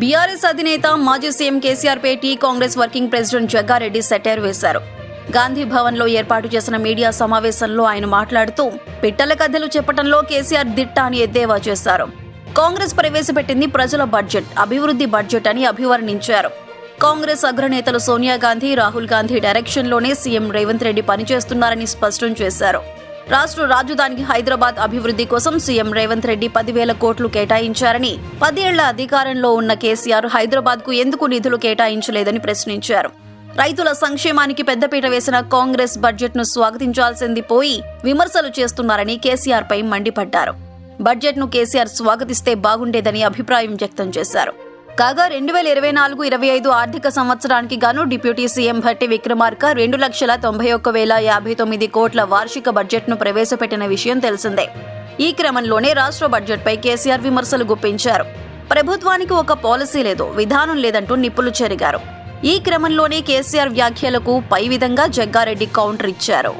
BRS అధినేత మాజీ CM KCR పై T Congress working president Jaggareddy satire వేశారు. గాంధీ భవన్లో ఏర్పాటు చేసిన మీడియా సమావేశంలో ఆయన మాట్లాడుతూ పిట్టల కథలు చెప్పడంలో కేసీఆర్ దిట్ట అని ఎద్దేవా చేశారు. కాంగ్రెస్ ప్రవేశపెట్టింది ప్రజల బడ్జెట్ అభివృద్ధి బడ్జెట్ అని అభివర్ణించారు. కాంగ్రెస్ అగ్రనేతలు సోనియా గాంధీ రాహుల్ గాంధీ డైరెక్షన్లోనే సీఎం రేవంత్ రెడ్డి పనిచేస్తున్నారని స్పష్టం చేశారు. రాష్ట్ర రాజధానికి హైదరాబాద్ అభివృద్ధి కోసం సీఎం రేవంత్ రెడ్డి పదివేల కోట్లు కేటాయించారని పదేళ్ళ అధికారంలో ఉన్న కేసీఆర్ హైదరాబాద్కు ఎందుకు నిధులు కేటాయించలేదని ప్రశ్నించారు. రైతుల సంక్షేమానికి పెద్దపీట వేసిన కాంగ్రెస్ బడ్జెట్ను స్వాగతించాల్సింది పోయి విమర్శలు చేస్తున్నారని కేసీఆర్ పై మండిపడ్డారు. బడ్జెట్ను కేసీఆర్ స్వాగతిస్తే బాగుండేదని అభిప్రాయం వ్యక్తం చేశారు. కాగా రెండు వేల ఇరవై నాలుగు ఇరవై ఐదు ఆర్థిక సంవత్సరానికి గాను డిప్యూటీ సీఎం భట్టి విక్రమార్క రెండు లక్షల తొంభై ఒక్క వేల యాభై తొమ్మిది కోట్ల వార్షిక బడ్జెట్ను ప్రవేశపెట్టిన విషయం తెలిసిందే. ఈ క్రమంలోనే రాష్ట్ర బడ్జెట్పై కేసీఆర్ విమర్శలు గుప్పించారు. ప్రభుత్వానికి ఒక పాలసీ లేదు విధానం లేదంటూ నిప్పులు చెరిగారు. ఈ క్రమంలోనే కేసీఆర్ వ్యాఖ్యలకు పై విధంగా జగ్గారెడ్డి కౌంటర్ ఇచ్చారు.